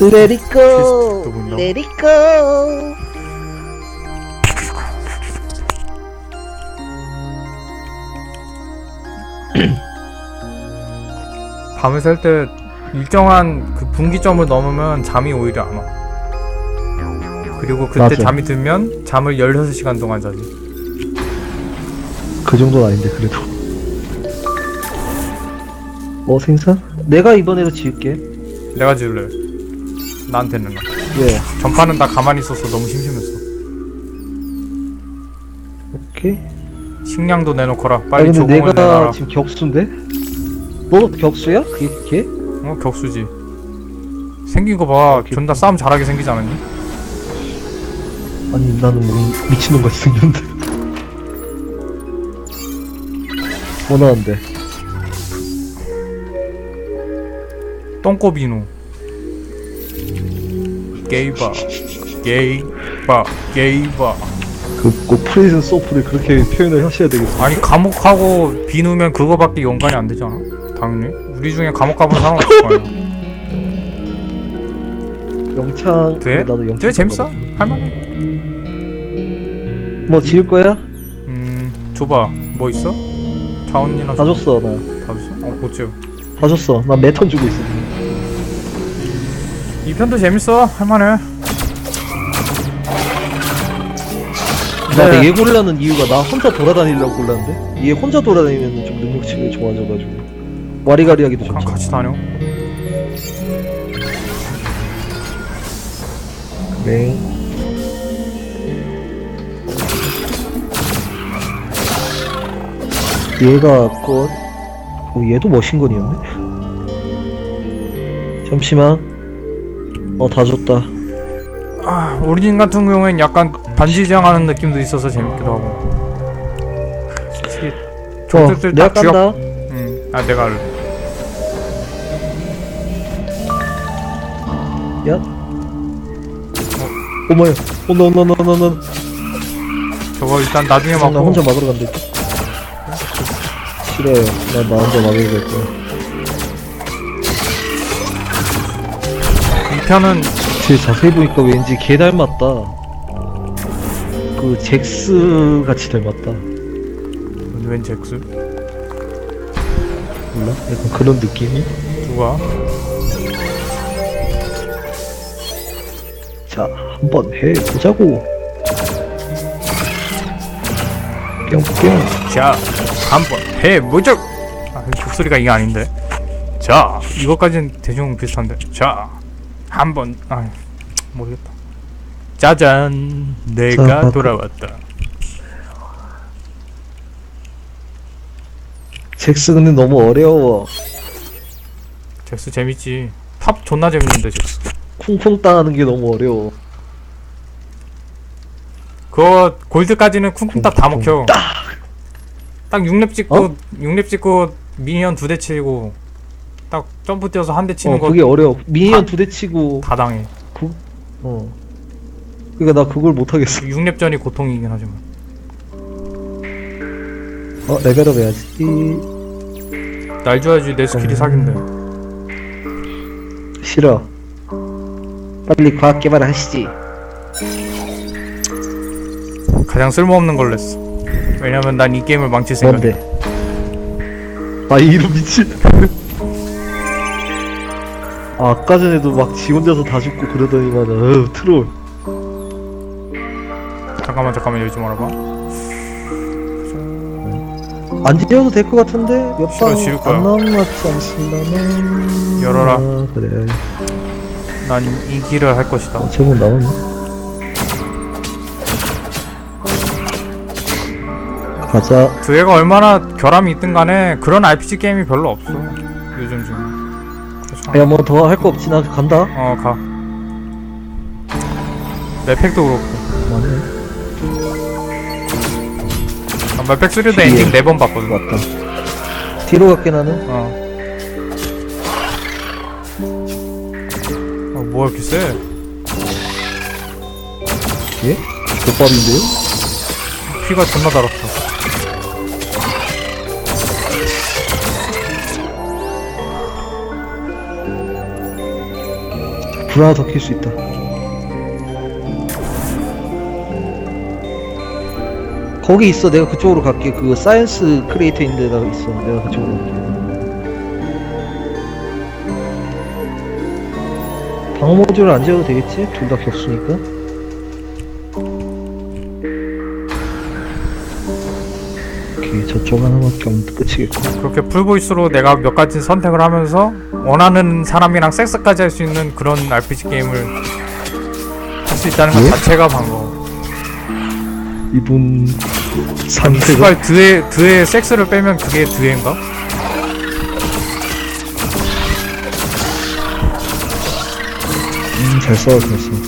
Let it go, 또 본다. let it go. 밤을 샐 때 일정한 그 분기점을 넘으면 잠이 오히려 안 와. 그리고 그때 맞아. 잠이 들면 잠을 16시간 동안 자지. 그 정도는 아닌데 그래도. 어 생산? 내가 이번에도 지을게. 내가 지을래. 나한테는. 왜? 전파는 다 가만히 있어서 너무 심심했어. 오케이. 식량도 내놓거라. 아 빨리 근데 조공을 내가 내놔라. 지금 격수인데? 너 격수야? 그게 걔? 어 격수지. 생긴 거 봐. 존나 싸움 잘하게 생기지 않았니? 아니 나는 뭐 미친놈 같이 생겼는데. 원하는데. 똥꼬비누. 게이바. 게이바. 게이바. 그꼭 프리즌 소프를 그렇게 표현을 하셔야 되겠어. 아니 감옥하고 비누면 그거밖에 연관이 안 되잖아. 당연히. 우리 중에 감옥 가본 사람 없을 거야. 영창. 돼? 나도 영창. 돼 재밌어? 할만해. 뭐 지을 거야? 음 줘봐. 뭐 있어? 자원이나 다 줬어 나. 다 줬어? 어 보죠. 다 줬어. 나 매턴 주고 있어. 이 편도 재밌어. 할만해. 나 네. 얘 골라는 이유가 나 혼자 돌아다니려고 골랐는데 얘 혼자 돌아다니면 좀 능력치가 좋아져가지고 와리가리하기도 그냥 좋죠. 같이 다녀. 네. 얘가 곧 어, 얘도 머신건이었네. 잠시만. 어 다 줬다. 아 오리진 같은 경우엔 약간 반지장하는 느낌도 있어서 재밌기도 하고. 솔직히 어, 내가 다 귀엽. 깐다. 응. 아 내가 할래. 야. 어머야. 어너 너너 너너. 저거 일단 나중에 나 맞고. 혼자 막으러 간다. 싫어요. 나 나 혼자 막으러 갈 거야. 이 편은 제 자세히 보니까 왠지 개 닮았다. 그 잭스 같이 닮았다. 웬 잭스? 몰라? 약간 그런 느낌이? 누가? 자, 한번 해보자고. 뿅뿅. 자 한번 해보자. 아 목소리가 이게 아닌데. 자 이것까지는 대충 비슷한데. 자 한번 아 모르겠다. 짜잔 내가 자, 돌아왔다. 잭스 근데 너무 어려워. 잭스 재밌지. 탑 존나 재밌는데 잭스. 쿵쿵 따는 게 너무 어려워. 그거 골드까지는 쿵쿵딱 다 먹혀. 딱 6렙 찍고 어? 6렙 찍고 미니언 두 대 치고 딱 점프 뛰어서 한 대 치는 어, 거 그게 어려워. 미니언 다- 두 대 치고, 다 당해. 어. 그니까 나 그걸 못 하겠어. 6렙 전이 고통이긴 하지만. 어, 레벨업 해야지. 날 줘야지 내 스킬이 사기인데. 싫어. 빨리 과학 개발을 하시지. 가장 쓸모없는 걸로 했어. 왜냐면 난 이 게임을 망칠 생각이야. 뭔데? 아 이름 미친. 아, 아까 전에도 막 지 혼자서 다 죽고 그러더니만 어우 트롤. 잠깐만 잠깐만 열지 말아봐. 안 지어도 될 것 같은데 싫어, 지울 거야. 몇방안 남았지 않습니다만. 열어라. 아, 그래. 난이 길을 할 것이다. 어, 제목 나왔네. 가자. 두 애가 얼마나 결함이 있든 간에 그런 RPG 게임이 별로 없어. 요즘 중. 야, 뭐 더 할 거 없지 나 간다. 어 가. 맵팩도 그렇고. 그만해. 아, 맵팩 3도 엔딩 4번 봤거든. 왔다. 뒤로 갈게 나는. 어. 어, 뭐야 이렇게 세? 예? 족밥인데요? 피가 존나 달았어. 불 하나 더켤수 있다. 거기 있어. 내가 그쪽으로 갈게. 그 사이언스 크리에이터 있는 데가 있어. 내가 그쪽으로 갈게. 방어 모듈을 안 지어도 되겠지? 둘다 격수니까. 저쪽 하나밖에 없는데 끝이겠고. 그렇게 풀보이스로 내가 몇 가지 선택을 하면서 원하는 사람이랑 섹스까지 할 수 있는 그런 RPG 게임을 할 수 있다는 것 예? 자체가 반가워. 이분 상태가 씨발 드에 드에 섹스를 빼면 그게 드에인가? 음, 잘 싸워, 잘 싸워.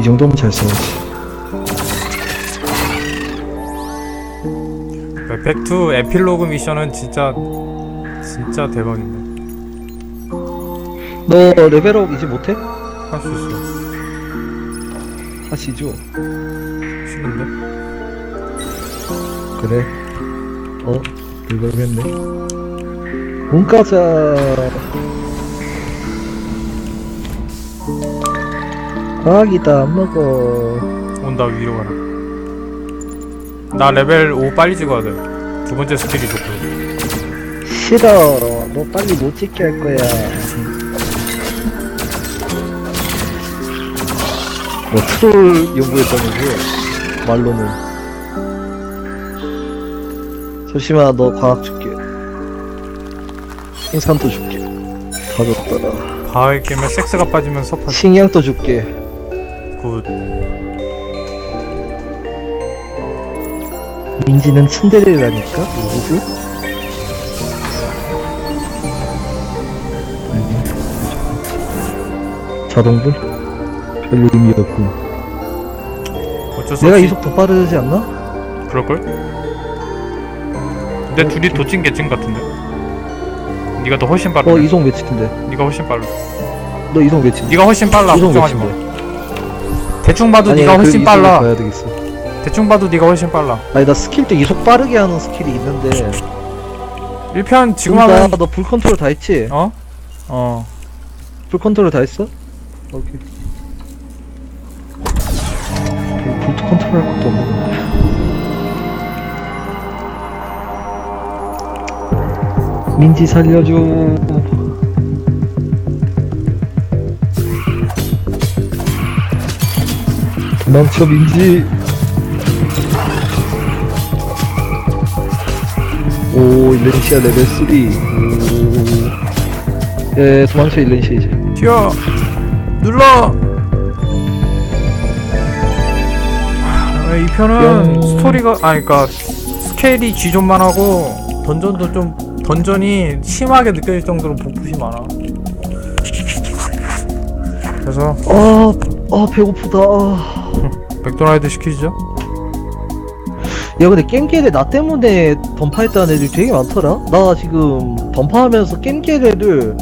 이 정도면 잘 싸우지. 백투 에필로그 미션은 진짜 진짜 대박인데 너 레벨업 이제 못해? 할 수 있어. 하시죠. 싫은데? 그래. 어? 레벨업했네. 문과자. 과학이다, 안 먹어. 온다 위로 가라. 나 레벨 5 빨리 찍어야 돼. 두 번째 스킬이 좋고. 싫어. 너 빨리 못 찍게 할 거야. 뭐 트롤 연구했다면서 말로는. 조심아, 너 과학 줄게. 생산도 줄게. 다 줬더라. 바에 깨면 섹스가 빠지면 섭하지. 식량도 줄게. 굿. 민지는 츤데레라니까? 누구? 자동불? 별 의미 없군. 어쩔 수 내가 없이 이속 더 빠르지 않나? 그럴걸? 근데 둘이 도찐 개찐 같은데. 네가 더 훨씬 빨라. 어 이속 몇치인데? 네가 훨씬 빨라. 너 이속 몇치? 네가 훨씬 빨라. 이속 걱정하지 마. 몇치인데? 대충 봐도 네가 훨씬 그 빨라. 봐야 되겠어. 대충 봐도 네가 훨씬 빨라. 아니 나 스킬 때 이속 빠르게 하는 스킬이 있는데 1편 지금 하면 너 불 컨트롤 다 했지? 어? 어. 불 컨트롤 다 했어? 오케이. 불 컨트롤 할 것도 없는데. 민지 살려줘. 도망쳐 민지. 오 일렌시아 레벨 3. 오. 예 도망쳐 일렌시아 이제. 튀어. 눌러. 아, 이 편은 뿅. 스토리가 아니 그러니까 스케일이 기존만 하고 던전도 좀 던전이 심하게 느껴질 정도로 복붙이 많아. 그래서 아, 아 배고프다. 아. 맥도날드 시키죠. 야 근데 겜게레 나 때문에 던파했다는 애들 되게 많더라. 나 지금 던파하면서 겜게레를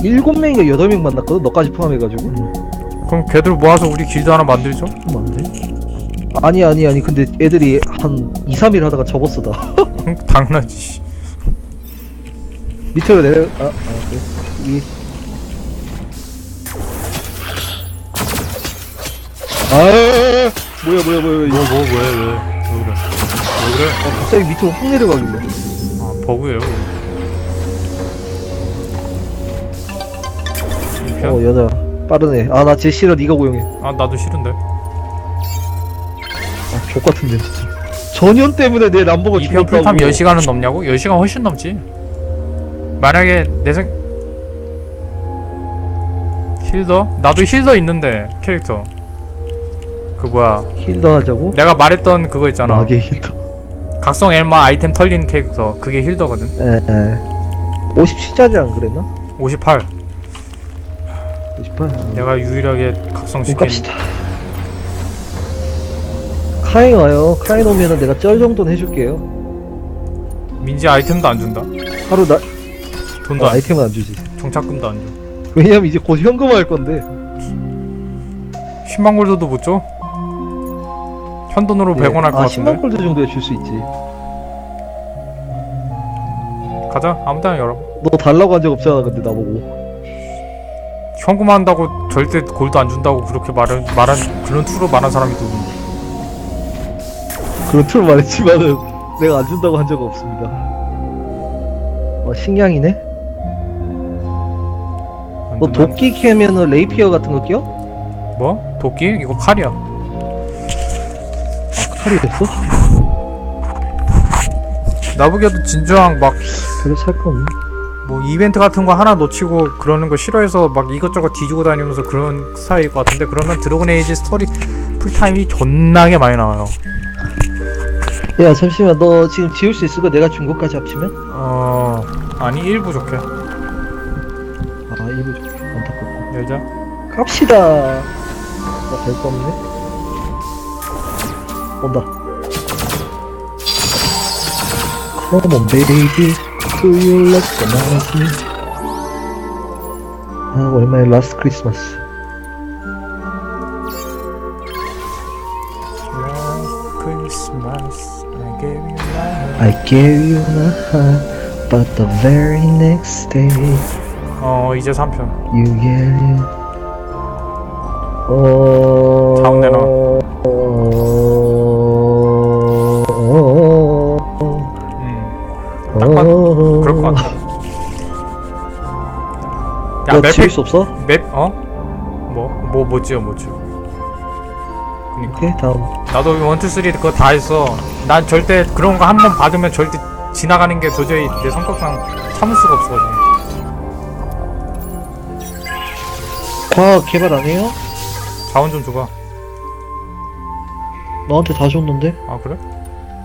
7명인가 8명 만났거든. 너까지 포함해가지고. 그럼 걔들 모아서 우리 길드 하나 만들죠? 돼? 아니 아니 아니 근데 애들이 한 2, 3일 하다가 접었어 당연하지. 씨. 밑으로 내려 아, 아 그래. 이 아, 뭐야 뭐야 뭐야 이거 뭐, 뭐, 왜, 왜, 왜 그래? 왜 그래? 어, 갑자기 밑으로 확 내려가길래 아, 버그예요. 어 여자 빠르네 아 나쟤 싫어 니가 고용해 아, 나도 싫은데. 아 족 같은데 진짜 전현 때문에 내 람보가 이편 죽었다고 풀탐 10시간은 넘냐고? 10시간 훨씬 넘지. 만약에 내 생... 힐더? 나도 힐더 있는데 캐릭터 그 뭐야 힐더 하자고? 내가 말했던 그거 있잖아 마계 힐더 각성 엘마 아이템 털린 캐릭터 그게 힐더거든. 에에. 57짜리 안 그랬나? 58 58 내가 유일하게 각성시킨 갑시다. 카인 와요. 카인 오면은 내가 쩔 정도는 해줄게요. 민지 아이템도 안 준다. 하루 나 돈도 어, 안 아이템은 안 주지. 정착금도 안줘. 왜냐면 이제 곧 현금화 할 건데. 10만 골드도 못 줘? 현돈으로 100원 할 것 아 같은데 10만 골드 정도에 줄 수 있지 가자 아무 데나 열어 너 달라고 한 적 없잖아 근데 나보고 현금 한다고 절대 골드 안 준다고 그렇게 말한 말한 그런 투로 말한 사람이 누군데? 그런 틀 말했지만은 내가 안 준다고 한 적은 없습니다. 어, 신기하이네. 너 난- 도끼 캐면은 레이피어 같은 거 끼어? 뭐? 도끼? 이거 칼이야. 아, 칼이 됐어? 나보기에도 진주왕 막 그래 살거 없네. 뭐 이벤트 같은 거 하나 놓치고 그러는 거 싫어해서 막 이것저것 뒤지고 다니면서 그런 스타일일 것 같은데 그러면 드래곤 에이지 스토리 풀타임이 존나게 많이 나와요. 야 잠시만 너 지금 지울 수 있을 거 내가 준 것까지 합치면? 어 아니 일 부족해. 아 이거 좀 안타깝고. 열자. 갑시다. 나별거 없네. 온다. Come on, baby. Do you recognize me? 아, 오랜만에 라스트 크리스마스. Christmas, I gave you my I gave you my heart, but the very next day 어 이제 3편. you gave it. 어. 다음 내놔. 너 맵, 지울 수 없어? 맵 어? 뭐? 뭐 뭐지요 뭐지요? 그니까 오케이 다음. 나도 원투 쓰리 그거 다 했어. 난 절대 그런 거 한 번 받으면 절대 지나가는 게 도저히 내 성격상 참을 수가 없어가지고. 과학 개발 안 해요? 자원 좀 줘봐. 나한테 다 줬는데? 아 그래?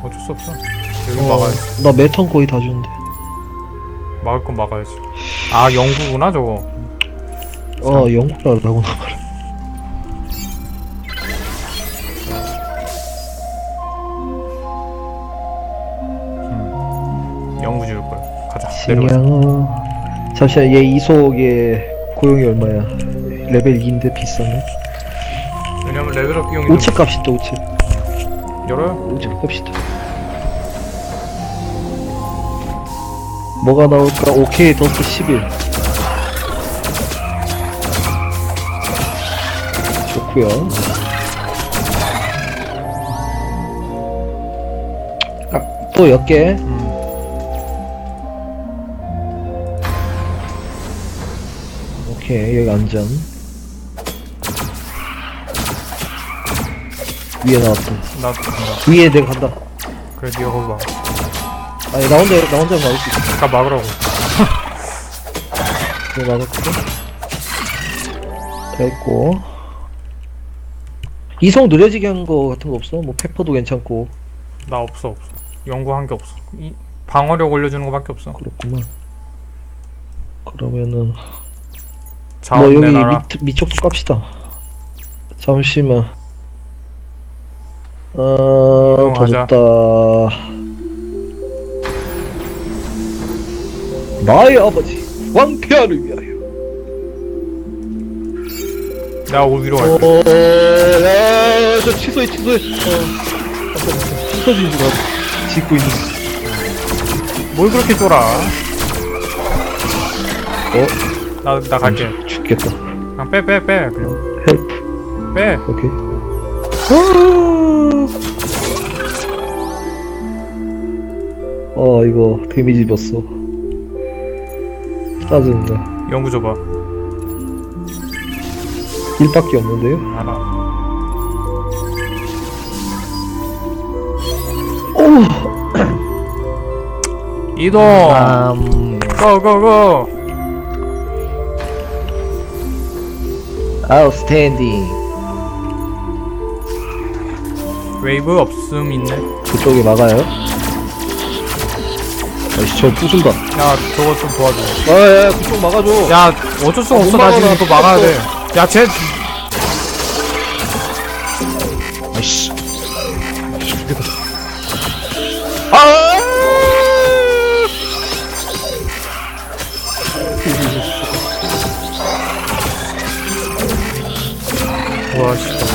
어쩔 수 없어. 여기 어, 막아야지. 나 매턴 거의 다 줬는데. 막을 건 막아야지. 아 영구구나 저거. 어, 영국이라고 나 말해. 영구 줄 거야. 가자. 신양어. 잠시만, 얘 이속의 고용이 얼마야? 레벨 2인데 비싸네. 왜냐면 레벨업 비용이 좀 우측 값이 또 우측. 열어요. 우측 값이다. 뭐가 나올까? 오케이, 더스트 11. 좋구요. 아, 또 몇 개? 음. 오케이, 여기 안전. 위에 나왔다. 나 간다. 위에 내가 간다. 그래 네가 거기 막. 아니, 나 혼자, 나 혼자 막을 수 있어. 아까 막으라고. 내가 막을게. 다 했고. 이성 느려지게 한 거 같은 거 없어? 뭐, 페퍼도 괜찮고. 나 없어 없어. 연구 한 게 없어. 이 방어력 올려주는 거밖에 없어. 그렇구만. 그러면은, 자원 뭐, 여기 내놔라. 밑, 밑쪽도 깝시다. 잠시만. 어, 더 이동하자. 좋다. 나의 아버지, 왕폐하를 위하여. 내가 올 위로 어, 갈게. 야, 저 취소해, 취소해. 어, 취소진 줄 알고 짓고 있는. 뭘 그렇게 쫄아? 어? 나 나 갈게. 죽겠다. 그냥 빼 빼 빼. 그냥 헬프. 빼. 오케이. 어, 이거 데미지 입었어. 짜증나. 연구 줘봐. 1밖에 없는데요? 이동. 음, 고고고. 아웃스탠딩. 웨이브 없음 있네. 그쪽에 막아요. 아이씨, 저 부순다. 야 저거 좀 도와줘. 아, 야, 야, 그쪽 막아줘. 야 어쩔 수가 아, 없어. 못나 지금 이거 나 막아야 돼. 야, 쟤. 아이씨. 아! 와, 진짜.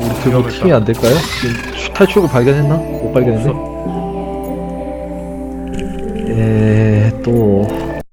우리 그거 위험했다. 팀이 안 될까요? 지금 탈출구 발견했나? 못 발견했네. 에, 예, 또.